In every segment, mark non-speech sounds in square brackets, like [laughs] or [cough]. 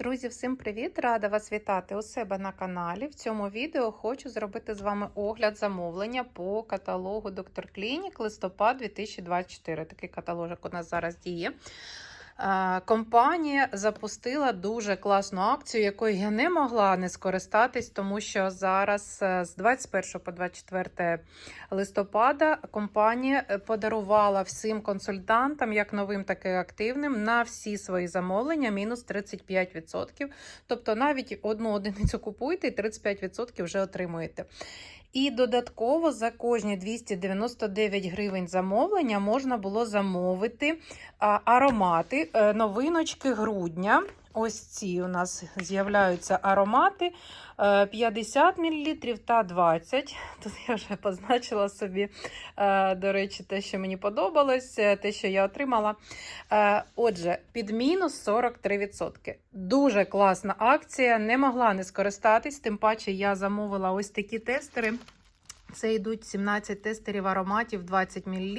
Друзі, всім привіт! Рада вас вітати у себе на каналі. В цьому відео хочу зробити з вами огляд замовлення по каталогу Доктор Клінік листопад 2024. Такий каталожик у нас зараз діє. Е, Компанія запустила дуже класну акцію, якою я не могла не скористатись, тому що зараз е, з 21 по 24 листопада компанія е, подарувала всім консультантам, як новим, так і активним, на всі свої замовлення мінус 35%. Тобто навіть одну одиницю купуєте і 35% вже отримуєте. І додатково за кожні 299 гривень замовлення можна було замовити аромати, е, новиночки грудня. Ось ці у нас з'являються аромати е, 50 мл та 20. Тут я вже позначила собі, е, до речі, те, що мені подобалось, е, те, що я отримала. Е, Отже, під мінус 43%. Дуже класна акція. Не могла не скористатись, тим паче я замовила ось такі тестери. Це йдуть 17 тестерів ароматів 20 мл.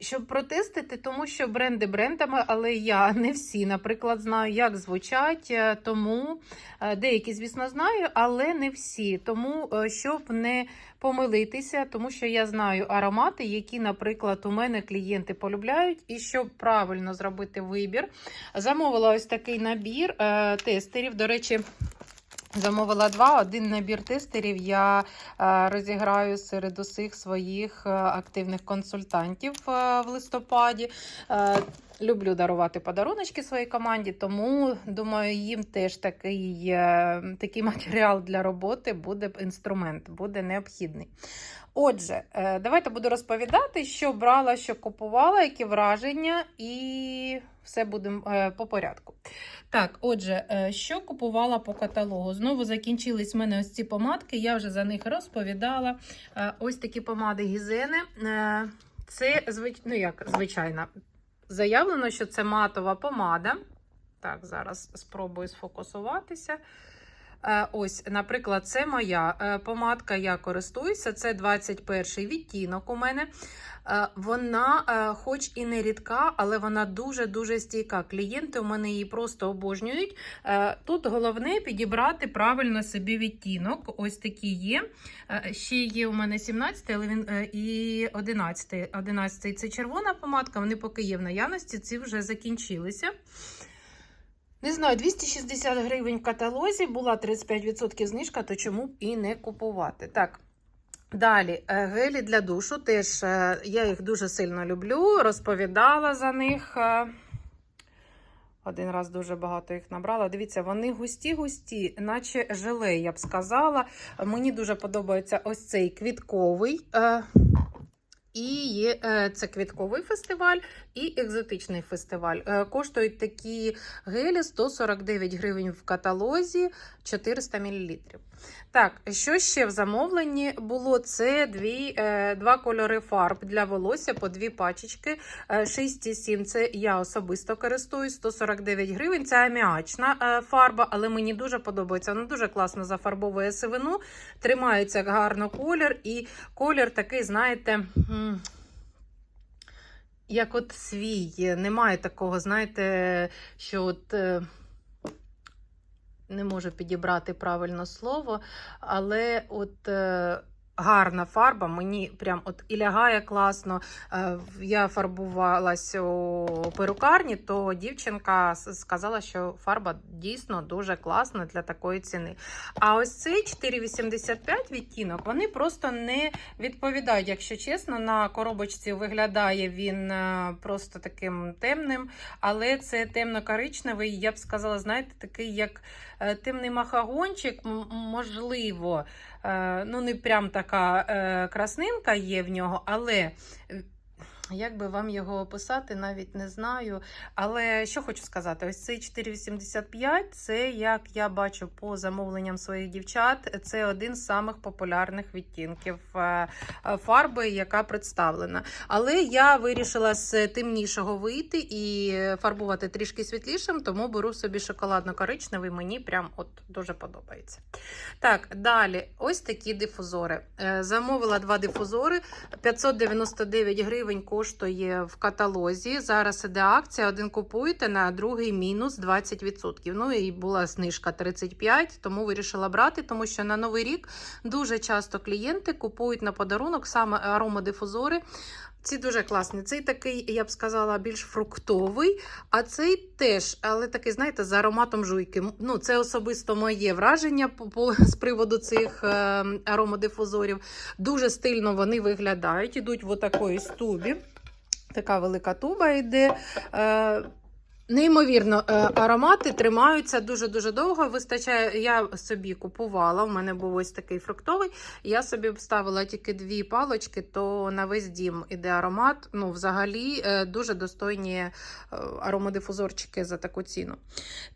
Щоб протестити, тому що бренди брендами, але я не всі, наприклад, знаю, як звучать, е, тому е, деякі, звісно, знаю, але не всі. Тому, е, щоб не помилитися, тому що я знаю аромати, які, наприклад, у мене клієнти полюбляють, і щоб правильно зробити вибір, замовила ось такий набір тестерів. До речі, Замовила два. Один набір тестерів я е, розіграю серед усіх своїх е, активних консультантів е, в листопаді. Люблю дарувати подаруночки своїй команді, тому думаю, їм теж такий, е, такий [laughs] матеріал для роботи буде інструмент, буде необхідний. Отже, е, давайте буду розповідати, що брала, що купувала, які враження, і все буде е, по порядку. Так, отже, що купувала по каталогу? Знову закінчились в мене ось ці помадки, я вже за них розповідала. Ось такі помади гізени. Це ну, як, звичайна. Заявлено, що це матова помада. Так, зараз спробую сфокусуватися. Е, Ось, наприклад, це моя е, помадка, я користуюся. Це 21 відтінок у мене. Е, Вона, хоч і не рідка, але вона дуже-дуже стійка. Клієнти у мене її просто обожнюють. Тут головне підібрати правильно собі відтінок. Ось такі є. Ще є у мене 17 але він і 11 11 це червона помадка, вони поки є в наявності, ці вже закінчилися. Не знаю, 260 гривень в каталозі, була 35% знижка, то чому б і не купувати. Так. Далі, е, гелі для душу. Теж е, я їх дуже сильно люблю, розповідала за них. е, Один раз дуже багато їх набрала. Дивіться, вони густі-густі, наче желе, я б сказала. Мені дуже подобається ось цей квітковий. І є е, це квітковий фестиваль і екзотичний фестиваль. Е, Коштують такі гелі 149 гривень в каталозі 400 мл. Так, що ще в замовленні було? Це дві, е, два кольори фарб для волосся по дві пачечки. Е, 6 і 7 це я особисто користуюсь, 149 гривень. Це аміачна е, фарба, але мені дуже подобається. Вона дуже класно зафарбовує сивину, тримається гарно колір, і колір такий, знаєте. Як от свій, немає такого, знаєте, що от е, не можу підібрати правильно слово, але от е, гарна фарба, мені прям от і лягає класно. Е, я фарбувалась у перукарні, то дівчинка сказала, що фарба дійсно дуже класна для такої ціни. А ось цей 4,85 відтінок, вони просто не відповідають, якщо чесно, на коробочці виглядає він е, просто таким темним, але це темно-коричневий, я б сказала, знаєте, такий як е, темний махагончик, можливо. Е, Ну, не прям така е, краснинка є в нього, але. Як би вам його описати, навіть не знаю. Але що хочу сказати, ось цей 4,85 це, як я бачу по замовленням своїх дівчат, це один з самих популярних відтінків е, е, фарби, яка представлена. Але я вирішила з темнішого вийти і фарбувати трішки світлішим, тому беру собі шоколадно-коричневий, мені прям от дуже подобається. Так, далі, ось такі дифузори. Е, Замовила два дифузори, 599 гривень коштує в каталозі. Зараз іде акція, один купуєте, на другий мінус 20%. Ну і була знижка 35%, тому вирішила брати, тому що на Новий рік дуже часто клієнти купують на подарунок саме аромадифузори. Ці дуже класні. Цей такий, я б сказала, більш фруктовий, а цей теж, але такий, знаєте, з ароматом жуйки. Ну, це особисто моє враження [laughs] з приводу цих е, аромадифузорів. Дуже стильно вони виглядають, ідуть в отакої тубі. Така велика туба йде. Е, Неймовірно, е, аромати тримаються дуже-дуже довго. Вистачає, я собі купувала. У мене був ось такий фруктовий. Я собі вставила тільки дві палочки, то на весь дім іде аромат. Ну, взагалі, е, дуже достойні аромодифузорчики аромадифузорчики за таку ціну.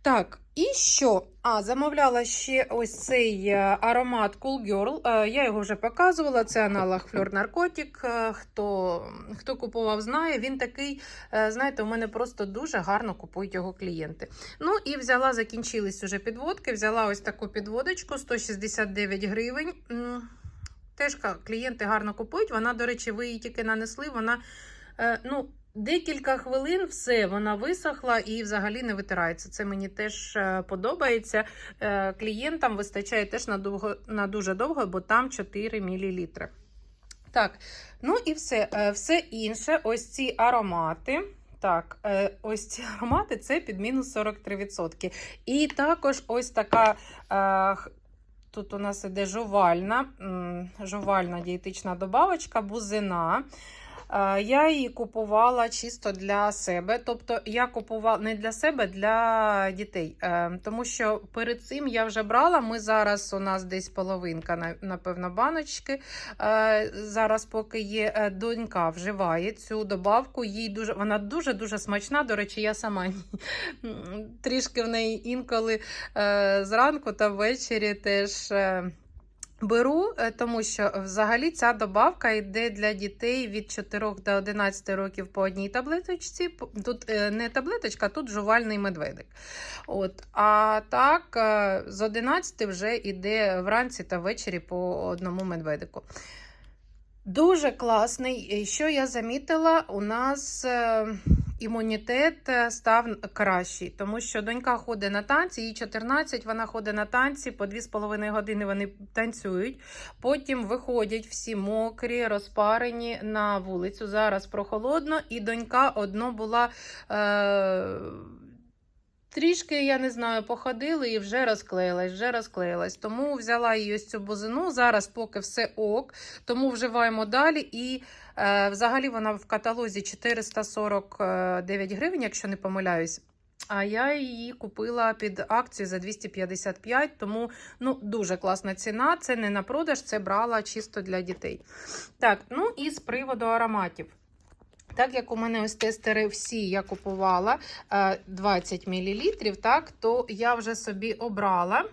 Так, і що? А, замовляла ще ось цей е, аромат Cool Girl. Е, Я його вже показувала. Це аналог Fleur Narcotic. Е, Хто, хто купував, знає. Він такий, знаєте, у мене просто дуже гарно купують його клієнти. Ну і взяла, закінчились уже підводки. Взяла ось таку підводочку 169 гривень. Теж клієнти гарно купують. Вона, до речі, ви її тільки нанесли. Вона ну, декілька хвилин все, вона висохла і взагалі не витирається. Це мені теж е, подобається. Е, Клієнтам вистачає теж на, довго, на дуже довго, бо там 4 мл. Так, ну і все. Е, Все інше, ось ці аромати. Так, ось ці [laughs] аромати це під мінус 43%. І також ось така. Тут у нас іде жувальна, жувальна дієтична добавочка, бузина. Я її купувала чисто для себе. Тобто я купувала не для себе, для дітей. Е, Тому що перед цим я вже брала. Ми зараз у нас десь половинка, на- напевно, баночки. Е, Зараз, поки є е, донька, вживає цю добавку. Їй дуже вона дуже дуже смачна. До речі, я сама трішки в неї інколи зранку та ввечері теж. Беру, е, тому що взагалі ця добавка йде для дітей від 4 до 11 років по одній таблеточці. Тут е, не таблеточка, тут жувальний медведик. От. А так, е, з 11 вже йде вранці та ввечері по одному медведику. Дуже класний. І Що я замітила, у нас імунітет е, став кращий, тому що донька ходить на танці, їй 14, вона ходить на танці, по 2,5 години вони танцюють. Потім виходять всі мокрі, розпарені на вулицю. Зараз прохолодно, і донька одно була. Е, Трішки, я не знаю, походили і вже розклеїлась, вже розклеїлась. Тому взяла її ось цю бузину. Зараз поки все ок, тому вживаємо далі. І е, взагалі вона в каталозі 449 гривень, якщо не помиляюсь. А я її купила під акцію за 255, тому ну, дуже класна ціна. Це не на продаж, це брала чисто для дітей. Так, ну і з приводу ароматів. Так як у мене ось тестери всі я купувала е, 20 мл, так, то я вже собі обрала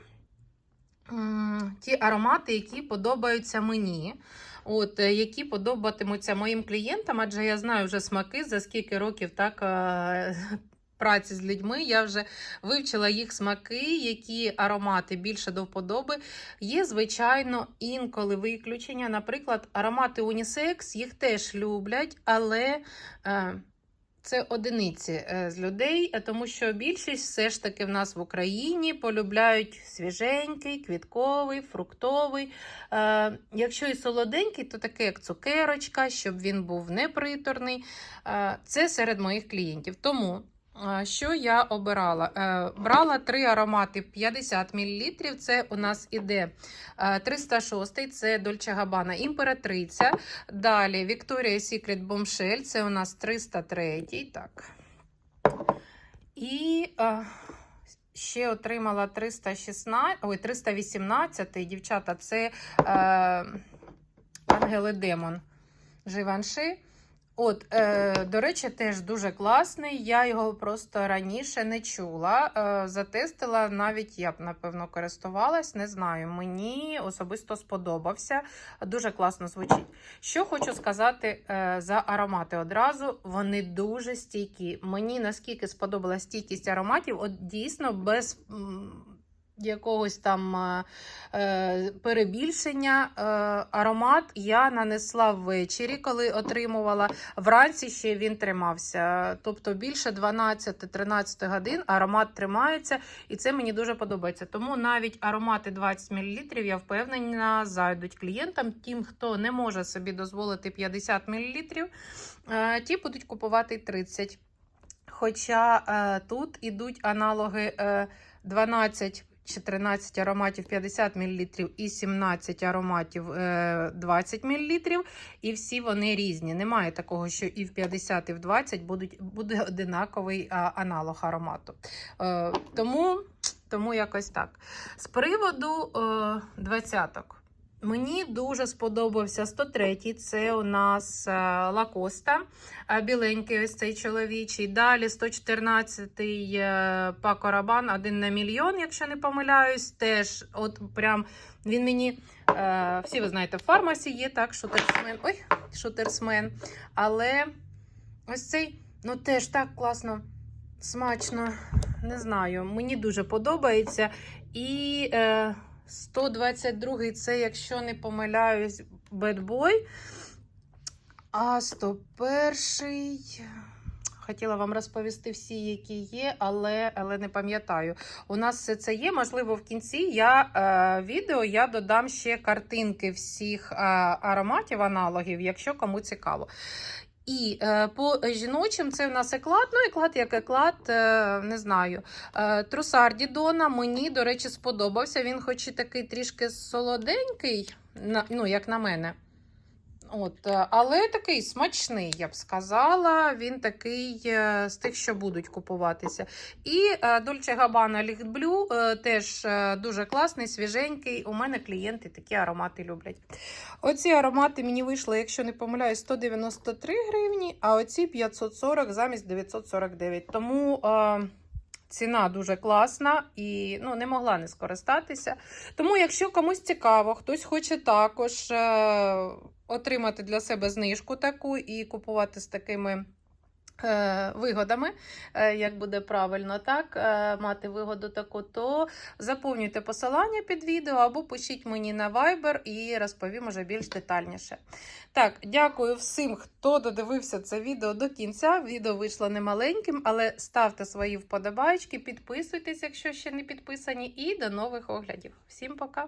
ті аромати, які подобаються мені. От, е, які подобатимуться моїм клієнтам, адже я знаю вже смаки, за скільки років так е, праці з людьми. Я вже вивчила їх смаки, які аромати більше до вподоби. Є, звичайно, інколи виключення. Наприклад, аромати унісекс їх теж люблять, але. Е, це одиниці е, з людей, е, тому що більшість все ж таки в нас в Україні полюбляють свіженький, квітковий, фруктовий. Якщо і солоденький, то таке як цукерочка, щоб він був неприторний. Це серед моїх клієнтів. Тому що я обирала? Е, брала три аромати 50 мл. Це у нас іде е, 306 це Dolce Gabbana імператриця. Далі Victoria's Secret Bombshell, це у нас 303. Так. І е, ще отримала 316, ой, 318. Дівчата, це е, Ангели Демон Живанши. От, е, до речі, теж дуже класний. Я його просто раніше не чула. Е, затестила, навіть я б, напевно, користувалась. Не знаю. Мені особисто сподобався. Дуже класно звучить. Що хочу сказати е, за аромати одразу. Вони дуже стійкі. Мені наскільки сподобалась стійкість ароматів, от дійсно без. Якогось там е, перебільшення. Е, аромат я нанесла ввечері, коли отримувала. Вранці ще він тримався. Тобто більше 12-13 годин аромат тримається, і це мені дуже подобається. Тому навіть аромати 20 мл, я впевнена, зайдуть клієнтам. Тим, хто не може собі дозволити 50 мл, е, ті будуть купувати 30 Хоча е, тут ідуть аналоги е, 12 чи 13 ароматів 50 мл і 17 ароматів е, 20 мл, і всі вони різні. Немає такого, що і в 50, і в 20 будуть, буде одинаковий аналог аромату. Е, тому, тому якось так. З приводу е, двадцяток. Мені дуже сподобався 103-й. це у нас е, Лакоста, е, біленький ось цей чоловічий. Далі 114-й е, Пако Рабан, один на мільйон, якщо не помиляюсь. Теж от прям він мені, е, всі ви знаєте, в фармасі є, так, шутерсмен. Ой, шутерсмен. Але ось цей, ну теж так класно, смачно. Не знаю, мені дуже подобається. І е, 122 це, якщо не помиляюсь, Boy. А 101 Хотіла вам розповісти всі, які є, але, але не пам'ятаю. У нас все це є. Можливо, в кінці я е, відео я додам ще картинки всіх е, ароматів, аналогів, якщо кому цікаво. І е, по жіночим це в нас еклад. Ну, еклад як еклад, е, не знаю. Е, Трусар Дідона мені, до речі, сподобався. Він, хоч і такий трішки солоденький, ну, як на мене. От, е, але такий смачний, я б сказала. Він такий е, з тих, що будуть купуватися. І е, Dolce Gabbana Licht Blue теж дуже класний, свіженький. У мене клієнти такі аромати люблять. Оці аромати мені вийшли, якщо не помиляюсь, 193 гривні, а оці 540 замість 949. Тому. Ціна дуже класна і ну, не могла не скористатися. Тому, якщо комусь цікаво, хтось хоче також отримати для себе знижку таку і купувати з такими е, вигодами, е, як буде правильно так, е, мати вигоду таку, то заповнюйте посилання під відео або пишіть мені на Viber і розповім уже більш детальніше. Так, дякую всім, хто додивився це відео до кінця. Відео вийшло немаленьким, але ставте свої вподобайки, підписуйтесь, якщо ще не підписані, і до нових оглядів. Всім пока!